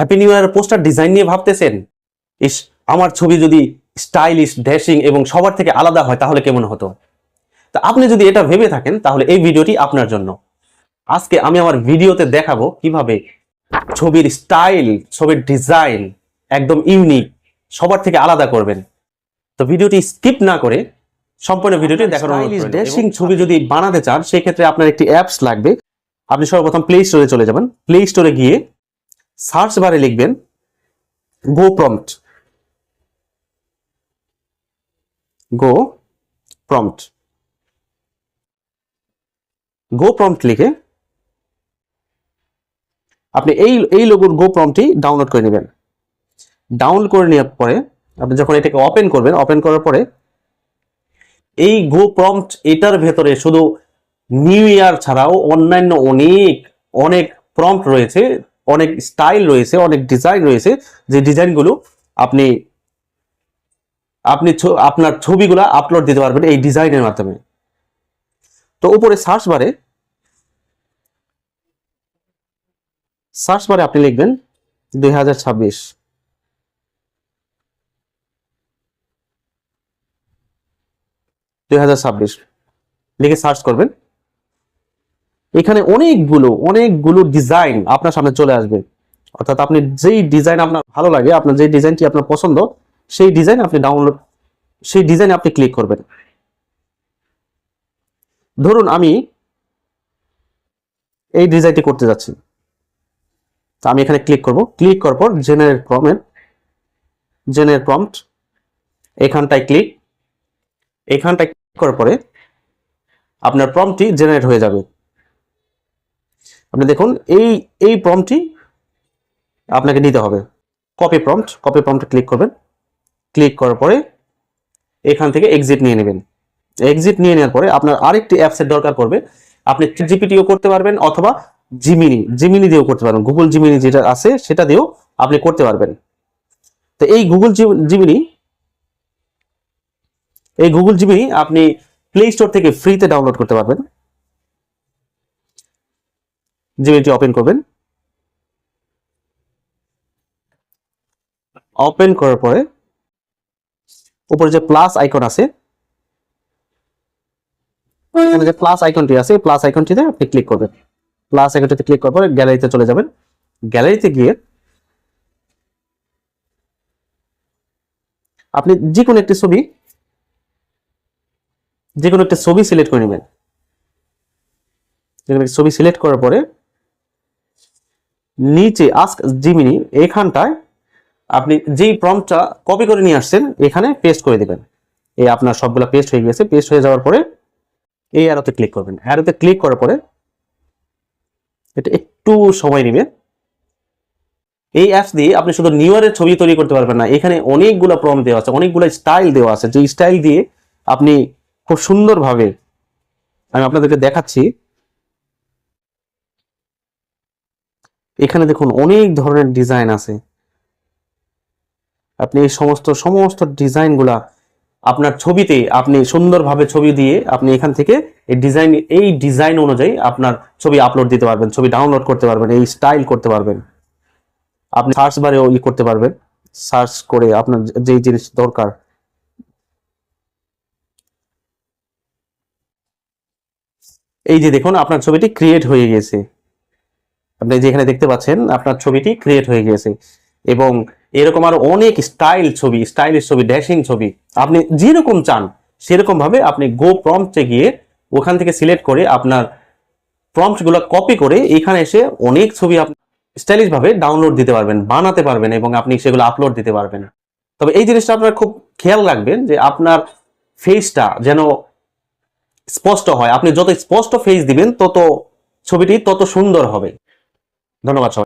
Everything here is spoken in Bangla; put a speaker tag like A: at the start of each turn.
A: Happy new year poster design নিয়ে ভাবতেছেন? ইস আমার ছবি যদি স্টাইলিশ ড্যাশিং এবং সবার থেকে আলাদা হয় তাহলে কেমন হতো? তা আপনি যদি এটা ভেবে থাকেন তাহলে এই ভিডিওটি আপনার জন্য। আজকে আমি আমার ভিডিওতে দেখাবো কীভাবে ছবির স্টাইল ছবির ডিজাইন একদম ইউনিক সবার থেকে আলাদা করবেন। তো ভিডিওটি স্কিপ না করে সম্পূর্ণ ভিডিওটি দেখার ড্যাশিং ছবি যদি বানাতে চান সেক্ষেত্রে আপনার একটি অ্যাপস লাগবে। আপনি সর্বপ্রথম প্লে স্টোরে চলে যাবেন। প্লে স্টোরে গিয়ে সার্চ বারে লিখবেন go prompt. Go prompt. Go prompt লিখে আপনি এই এই লোগোর গো প্রম্পটটি ডাউনলোড করে নেবেন। ডাউনলোড করে নেওয়ার পরে আপনি যখন এটাকে ওপেন করবেন ওপেন করার পরে এই গো প্রম্পট এটার ভেতরে শুধু নিউ ইয়ার ছাড়াও অন্যান্য অনেক অনেক প্রম্পট রয়েছে। অনেক স্টাইল রয়েছে, অনেক ডিজাইন রয়েছে, যে ডিজাইনগুলো আপনি আপনি আপনার ছবিগুলো আপলোড দিতে পারবেন এই ডিজাইনের মাধ্যমে। তো উপরে সার্চ বারে সার্চ বারে আপনি লিখবেন দুই হাজার ছাব্বিশ। দুই হাজার ছাব্বিশ। লিখে সার্চ করবেন। এখানে অনেকগুলো অনেকগুলো ডিজাইন আপনার সামনে চলে আসবে। অর্থাৎ আপনি যেই ডিজাইন আপনার ভালো লাগে, আপনার যে ডিজাইনটি আপনার পছন্দ, সেই ডিজাইন আপনি ডাউনলোড সেই ডিজাইন আপনি ক্লিক করবেন। ধরুন আমি এই ডিজাইনটি করতে যাচ্ছি। তো আমি এখানে ক্লিক করব। ক্লিক করার পর জেনারেট প্রমেট জেনারেট প্রম্পট এখানটায় ক্লিক এখানটায় ক্লিক করার পরে আপনার প্রম্পটটি জেনারেট হয়ে যাবে। আপনি দেখুন, এই এই প্রম্পটটি আপনাকে নিতে হবে। কপি প্রম্পট কপি প্রম্পটে ক্লিক করবেন। ক্লিক করার পরে এখান থেকে এক্সিট নিয়ে নেবেন। এক্সিট নিয়ে নেওয়ার পরে আপনার আরেকটি অ্যাপসের দরকার পড়বে। আপনি জিপিটিও করতে পারবেন অথবা জিমিনি জিমিনি দিয়েও করতে পারবেন। গুগল জিমিনি যেটা আছে, সেটা দিয়েও আপনি করতে পারবেন। তো এই গুগল জিমিনি এই গুগল জিমিনি আপনি প্লে স্টোর থেকে ফ্রিতে ডাউনলোড করতে পারবেন। জিমিনিটি ওপেন করবেন। ওপেন করার পরে উপরে যে প্লাস আইকন আছে, এখানে যে প্লাস আইকনটি আছে প্লাস আইকনটিতে আপনি ক্লিক করবেন। প্লাস আইকনটিতে ক্লিক করার পরে গ্যালারিতে চলে যাবেন। গ্যালারিতে গিয়ে আপনি যে কোনো একটি ছবি যে কোনো একটা ছবি সিলেক্ট করে নেবেন। ছবি সিলেক্ট করার পরে নিচে আস্ক জিমিনি এখানটায় আপনি যেই প্রম্পটটা কপি করে নিয়ে আসছেন, এখানে পেস্ট করে দিবেন। এই আপনার সবগুলো পেস্ট হয়ে গেছে। পেস্ট হয়ে যাওয়ার পরে এই অ্যারোতে ক্লিক করবেন। অ্যারোতে ক্লিক করার পরে এটা একটু সময় নেবে এই অ্যাপস দিয়ে আপনি শুধু নিউ ইয়ারের ছবি তৈরি করতে পারবেন না। এখানে অনেকগুলো প্রম দেওয়া আছে, অনেকগুলো স্টাইল দেওয়া আছে। যে স্টাইল দিয়ে আপনি খুব সুন্দরভাবে, আমি আপনাদেরকে দেখাচ্ছি এখানে দেখুন অনেক ধরনের ডিজাইন আছে। আপনি এই সমস্ত সমস্ত ডিজাইনগুলা আপনার ছবিতে আপনি সুন্দরভাবে ছবি দিয়ে আপনি এখান থেকে এই ডিজাইন এই ডিজাইন অনুযায়ী আপনার ছবি আপলোড দিতে পারবেন, ছবি ডাউনলোড করতে পারবেন, এই স্টাইল করতে পারবেন। আপনি সার্চ বারেও ই করতে পারবেন। সার্চ করে আপনার যেই জিনিস দরকার। এই যে দেখুন, আপনার ছবিটি ক্রিয়েট হয়ে গেছে। আপনি যেখানে দেখতে পাচ্ছেন, আপনার ছবিটি ক্রিয়েট হয়ে গেছে এবং এরকম আরও অনেক স্টাইল ছবি স্টাইলিশ ছবি ড্যাশিং ছবি, আপনি যেরকম চান সেরকম ভাবে আপনি গো প্রম্পটে গিয়ে ওখান থেকে সিলেক্ট করে আপনার প্রম্পটগুলো কপি করে এখানে এসে অনেক ছবি আপনি স্টাইলিশ ভাবে ডাউনলোড দিতে পারবেন, বানাতে পারবেন এবং আপনি সেগুলো আপলোড দিতে পারবেন। তবে এই জিনিসটা আপনার খুব খেয়াল রাখবেন যে আপনার ফেসটা যেন স্পষ্ট হয়। আপনি যত স্পষ্ট ফেস দিবেন, তত ছবিটি তত সুন্দর হবে। ধন্যবাদ সবাই